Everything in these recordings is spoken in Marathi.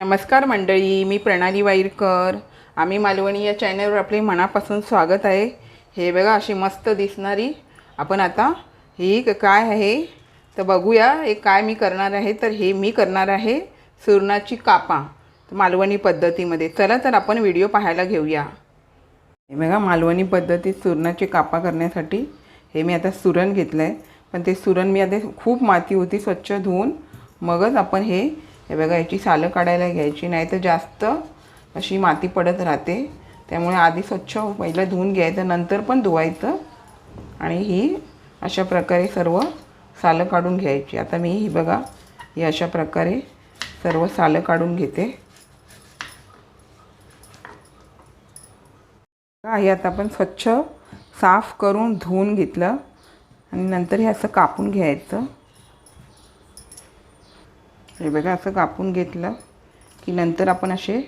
नमस्कार मंडळी मी प्रणाली वाईरकर. आम्ही मालवणी या चॅनलवर आपले मनापासून स्वागत आहे. हे बघा अशी मस्त दिसणारी. आपण आता ही काय आहे? तर बघूया हे काय मी करणार आहे? तर हे मी करणार आहे सुरणाची कापा. मालवणी पद्धतीमध्ये. चला तर आपण व्हिडिओ पाहायला घेऊया. हे बघा मालवणी पद्धतीत सुरणाची कापा करण्यासाठी हे मी आता सुरण घेतलं आहे पण ते सुरण मी आता खूप माती होती स्वच्छ धुवून. मगच आपण हे हे बघा याची सालं काढायला घ्यायची नाही तर जास्त अशी माती पडत राहते. त्यामुळे आधी स्वच्छ पहिलं धुवून घ्यायचं नंतर पण धुवायचं. आणि ही अशा प्रकारे सर्व सालं काढून घ्यायची. आता मी ही बघा ही अशा प्रकारे सर्व सालं काढून घेते. हे आता आपण स्वच्छ साफ करून धुवून घेतलं. आणि नंतर हे असं कापून घ्यायचं. हे बघा असं कापून घेतलं की नंतर आपण असे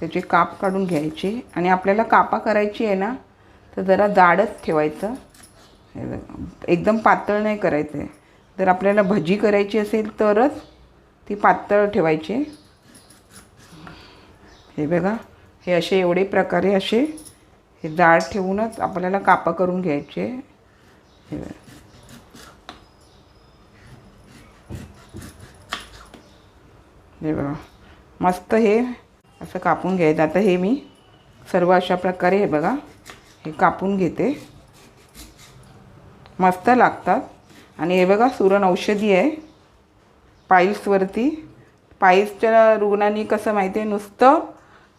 त्याचे काप काढून घ्यायचे. आणि आपल्याला कापा करायची आहे ना तर जरा जाडच ठेवायचं. हे बघा एकदम पातळ नाही करायचं आहे. जर आपल्याला भजी करायची असेल तरच ती पातळ ठेवायची. हे बघा हे असे एवढे प्रकारे असे हे जाड ठेवूनच आपल्याला कापा करून घ्यायचे. हे बघा. हे बघा. मस्त हे असं कापून घ्यायचं. आता हे मी सर्व अशा प्रकारे हे बघा हे कापून घेते. मस्त लागतात. आणि हे बघा सुरण औषधी आहे. पाईल्सवरती पाईल्सच्या रुग्णांनी कसं माहिती आहे? नुसतं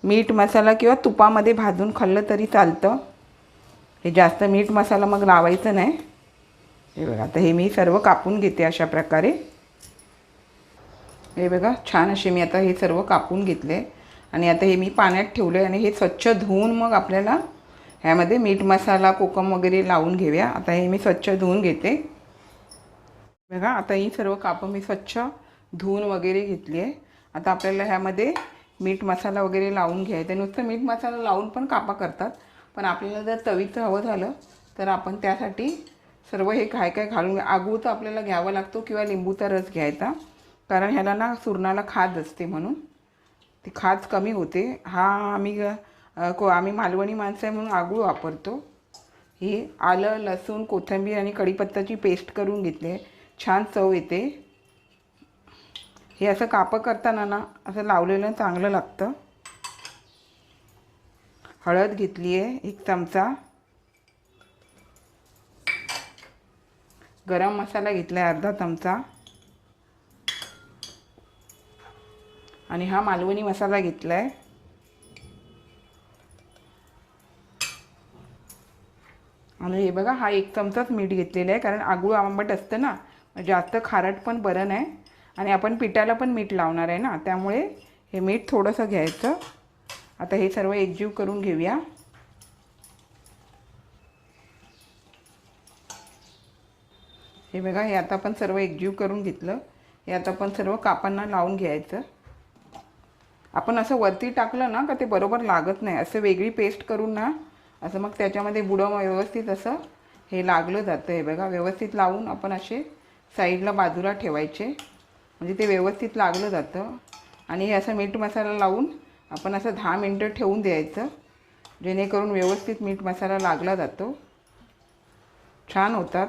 मीठ मसाला किंवा तुपामध्ये भाजून खाल्लं तरी चालतं. हे जास्त मीठ मसाला मग लावायचं नाही. हे बघा आता हे मी सर्व कापून घेते अशा प्रकारे. हे बघा छान असे मी आता हे सर्व कापून घेतले. आणि आता हे मी पाण्यात ठेवले आणि हे स्वच्छ धुवून मग आपल्याला ह्यामध्ये मीठ मसाला कोकम वगैरे लावून घेऊया. आता हे मी स्वच्छ धुवून घेते. बघा आता ही सर्व कापं मी स्वच्छ धुवून वगैरे घेतली आहे. आता आपल्याला ह्यामध्ये मीठ मसाला वगैरे लावून घ्यायचं नुसतं मीठ मसाला लावून पण कापा करतात. पण आपल्याला जर तवीचं हवं झालं तर आपण त्यासाठी सर्व हे काय काय घालून आगू तर आपल्याला घ्यावा लागतो किंवा लिंबूचा रस घ्यायचा. कारण ह्याला ना सुरणाला खाज असते म्हणून. ती खाज कमी होते. हा आम्ही को आम्ही मालवणी माणसं आहे म्हणून आगूळ वापरतो. हे आलं लसूण कोथिंबीर आणि कढीपत्ताची पेस्ट करून घेतली. आहे छान चव येते. हे असं कापं करताना ना असं लावलेलं चांगलं लागतं. हळद घेतली आहे एक चमचा. गरम मसाला घेतला आहे अर्धा चमचा. आणि हा मालवणी मसाला घेतला आहे आणि हे बघा हा एक चमचाच मीठ घेतलेला आहे कारण आगूळ आंबट असतं ना जास्त खारट पण बरं नाही. आणि आपण पिठाला पण मीठ लावणार आहे ना त्यामुळे हे मीठ थोडंसं घ्यायचं. आता हे सर्व एकजीव करून घेऊया. हे बघा हे आता आपण सर्व एकजीव करून घेतलं. हे आता आपण सर्व कापांना लावून घ्यायचं. आपण असं वरती टाकलं ना का ते बरोबर लागत नाही. असं वेगळी पेस्ट करून ना असं मग त्याच्यामध्ये बुडं व्यवस्थित असं हे लागलं जातं. हे बघा व्यवस्थित लावून आपण असे साईडला बाजूला ठेवायचे. म्हणजे ते व्यवस्थित लागलं जातं. आणि हे असं मीठ मसाला लावून आपण असं दहा मिनटं ठेवून द्यायचं जेणेकरून व्यवस्थित मीठ मसाला लागला जातो. छान होतात.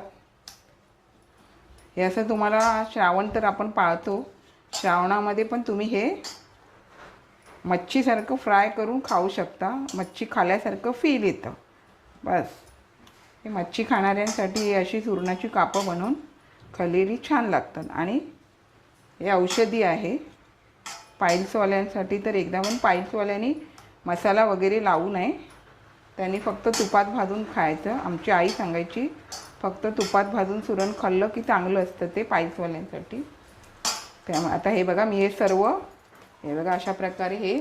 हे असं तुम्हाला श्रावण तर आपण पाळतो. श्रावणामध्ये पण तुम्ही हे मच्छीसारखं फ्राय करून खाऊ शकता. मच्छी खाल्यासारखं फील येतं. बस. हे मच्छी खाणाऱ्यांसाठी ही अशी सुरणाची कापं बनवून खाल्लेली छान लागतात. आणि हे औषधी आहे. पाईल्सवाल्यांसाठी तर एकदा पण पाईल्सवाल्यांनी मसाला वगैरे लावू नये. त्यांनी फक्त तुपात भाजून खायचं. आमची आई सांगायची फक्त तुपात भाजून सुरण खाल्लं की चांगलं असतं ते पाईल्सवाल्यांसाठी. त्यामुळे आता हे बघा मी हे सर्व हे बघा अशा प्रकारे हे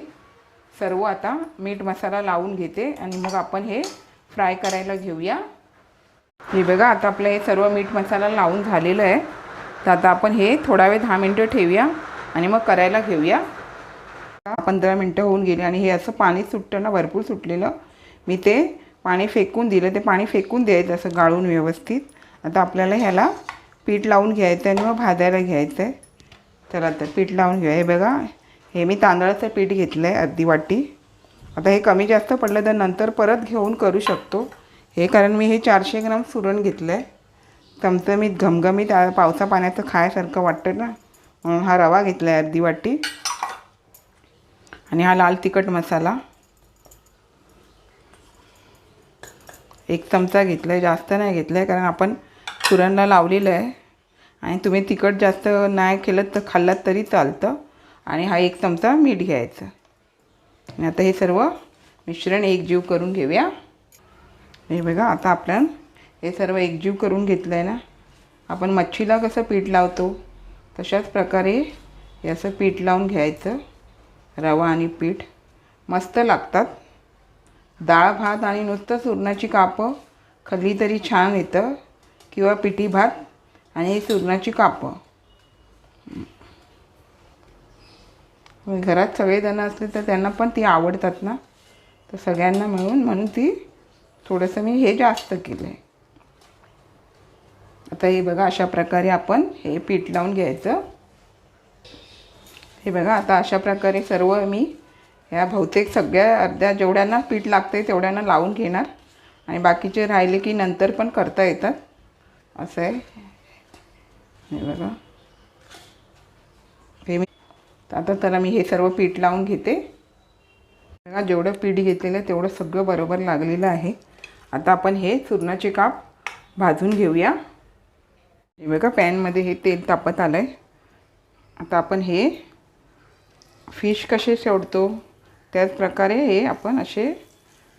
सर्व आता मीठ मसाला लावून घेते आणि मग आपण हे फ्राय करायला घेऊया. हे बघा आता आपलं हे सर्व मीठ मसाला लावून झालेलं आहे. तर आता आपण हे थोडा वेळ दहा मिनटं ठेवूया आणि मग करायला घेऊया. पंधरा मिनटं होऊन गेली आणि हे असं पाणी सुटतं ना भरपूर सुटलेलं. मी ते पाणी फेकून दिलं. ते पाणी फेकून द्यायचं असं गाळून व्यवस्थित. आता आपल्याला ह्याला पीठ लावून घ्यायचं आहे आणि मग भाजायला घ्यायचं आहे. चला तर पीठ लावून घेऊया. हे बघा हे मी तांदळाचं पीठ घेतलं आहे अर्धी वाटी. आता हे कमी जास्त पडलं तर नंतर परत घेऊन करू शकतो. हे कारण मी हे चारशे ग्राम सुरण घेतलं आहे चमचमीत घमघमीत पावसा पाण्याचं खायसारखं वाटतं ना. म्हणून हा रवा घेतला आहे अर्धी वाटी. आणि हा लाल तिखट मसाला. एक चमचा घेतला आहे जास्त नाही घेतला आहे कारण आपण सुरणला लावलेलं आहे. आणि तुम्ही तिखट जास्त नाही केलं तर खाल्लात तरी चालतं. आणि हा एक चमचा मीठ घ्यायचं. आणि आता हे सर्व मिश्रण एकजीव करून घेऊया. हे बघा आता आपण हे सर्व एकजीव करून घेतलं आहे ना. आपण मच्छीला कसं पीठ लावतो? तशाच प्रकारे हे असं पीठ लावून घ्यायचं. रवा आणि पीठ मस्त लागतात. डाळ भात आणि नुसतं सुरणाची कापं खाल्ली तरी छान येतं. किंवा पिठी भात आणि ही सुरणाची कापं. घरात सगळेजण असले तर त्यांना पण ती आवडतात ना. तर सगळ्यांना मिळून म्हणून ती थोडंसं मी हे जास्त केलं आहे आता हे बघा अशा प्रकारे आपण हे पीठ लावून घ्यायचं. हे बघा आता अशा प्रकारे सर्व मी ह्या बहुतेक सगळ्या अर्ध्या जेवढ्यांना पीठ लागते तेवढ्यांना लावून घेणार. आणि बाकीचे राहिले की नंतर पण करता येतात. असं आहे. हे बघा. हे मी तर आता त्याला मी हे सर्व पीठ लावून घेते. बघा जेवढं पीठ घेतलेलं आहे तेवढं सगळं बरोबर लागलेलं आहे. आता आपण हे चूर्णाचे काप भाजून घेऊया. हे बघा पॅनमध्ये हे तेल तापत आलं आहे आता आपण हे फिश कसे सोडतो त्याच प्रकारे हे आपण असे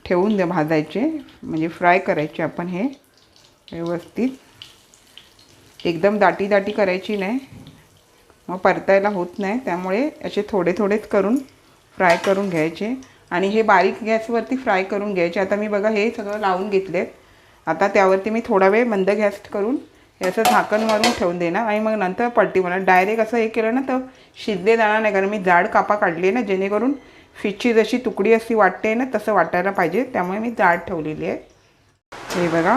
ठेवून द्या भाजायचे म्हणजे फ्राय करायचे आपण हे व्यवस्थित. एकदम दाटी दाटी करायची नाही. मग परतायला होत नाही. त्यामुळे असे थोडे थोडेच करून फ्राय करून घ्यायचे. आणि हे बारीक गॅसवरती फ्राय करून घ्यायचे. आता मी बघा हे सगळं लावून घेतले आता त्यावरती मी थोडा वेळ मंद गॅस करून हे असं झाकण मारून ठेवून देणार. आणि मग नंतर पलटी मला डायरेक्ट असं हे केलं ना तर शिजले जाणार नाही. कारण मी जाड कापा काढली ना जेणेकरून फिशची जशी तुकडी अशी वाटते ना तसं वाटायला पाहिजे. त्यामुळे मी जाड ठेवलेली आहे. हे बघा.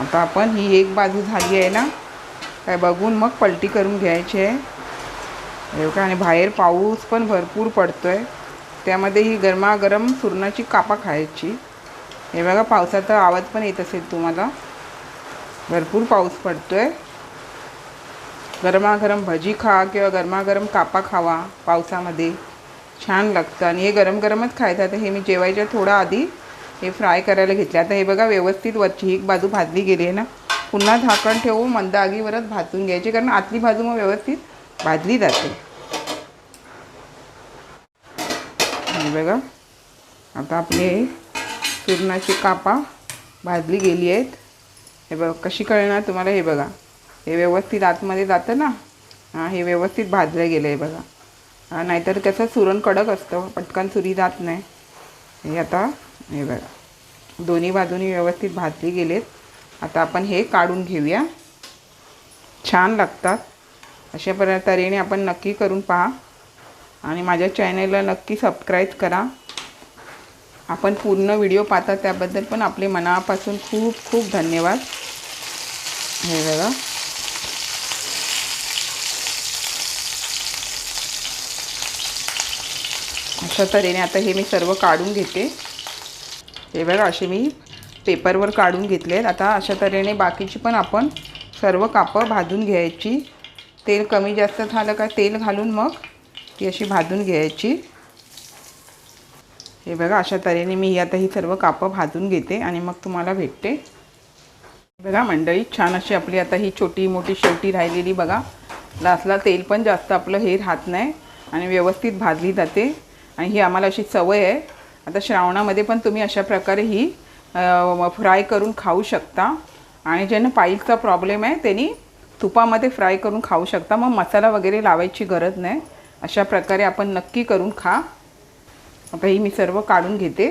आता आपण ही एक बाजू झाली आहे ना काय बघून मग पलटी करून घ्यायची. आहे एवढं आणि बाहेर पाऊस पण भरपूर पडतो आहे त्यामध्ये ही गरमागरम सुरणाची कापा खायची. हे बघा पावसाचा आवाज पण येत असेल तुम्हाला. भरपूर पाऊस पडतो आहे गरमागरम भजी खा किंवा गरमागरम कापा खावा पावसामध्ये. छान लागतं. आणि हे गरम गरमच खायचं. आता हे मी जेवायच्या थोडं आधी हे फ्राय करायला घेतले. आता हे बघा व्यवस्थित वरची एक बाजू भाजली गेली आहे ना. पुन्हा झाकण ठेवून मंद आगीवरच भाजून घ्यायची कारण आतली भाजू मग व्यवस्थित भाजली जाते. हे बघा आता आपले सुरणाची कापा भाजली गेली आहेत. हे बघा कशी कळणार तुम्हाला? हे बघा हे व्यवस्थित आतमध्ये जातं ना? हां हे व्यवस्थित भाजलं गेलं आहे बघा नाहीतर कसं सुरण कडक असतं पटकन सुरी जात नाही. हे आता हे बघा दोन्ही बाजूनी व्यवस्थित भाजली गेलेत. आता आपण हे काढून घेऊया. छान लागतात. अशा पर तऱ्हेने आपण नक्की करून पहा. आणि माझ्या चॅनलला नक्की सबस्क्राईब करा. आपण पूर्ण व्हिडिओ पाहता त्याबद्दल पण आपले मनापासून खूप खूप धन्यवाद. हे बघा. अशा तऱ्हेने आता हे मी सर्व काढून घेते. हे बघा असे मी पेपरवर काढून घेतले आहेत आता अशा तऱ्हेने बाकीची पण आपण सर्व कापं भाजून घ्यायची. तेल कमी जास्त झालं का तेल घालून मग ती अशी भाजून घ्यायची. हे बघा अशा तऱ्हेने मी आता ही सर्व कापं भाजून घेते आणि मग तुम्हाला भेटते. बघा मंडळी छान अशी आपली आता ही छोटी मोठी शेवटी राहिलेली बघा. लास्टला तेल पण जास्त आपलं हे राहत नाही आणि व्यवस्थित भाजली जाते. आणि ही आम्हाला अशी सवय आहे. आता श्रावणामध्ये पण तुम्ही अशा प्रकारे ही फ्राय करून खाऊ शकता. आणि ज्यांना पाईलचा प्रॉब्लेम आहे त्यांनी तुपामध्ये फ्राय करून खाऊ शकता. मग मसाला वगैरे लावायची गरज नाही. अशा प्रकारे आपण नक्की करून खा. आता ही मी सर्व काढून घेते.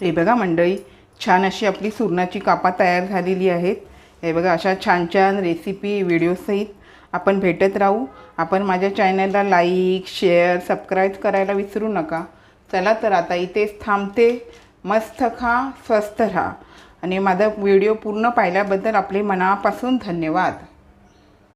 हे बघा मंडळी छान अशी आपली सुरणाची कापा तयार झालेली आहेत. हे बघा अशा छान छान रेसिपी व्हिडिओसहित आपण भेटत राहू. आपण माझ्या चॅनलला लाईक शेअर सबस्क्राईब करायला विसरू नका. चला तर आता इथेच थांबते. मस्त खा स्वस्थ राहा. आणि माझा व्हिडिओ पूर्ण पाहिल्याबद्दल आपले मनापासून धन्यवाद.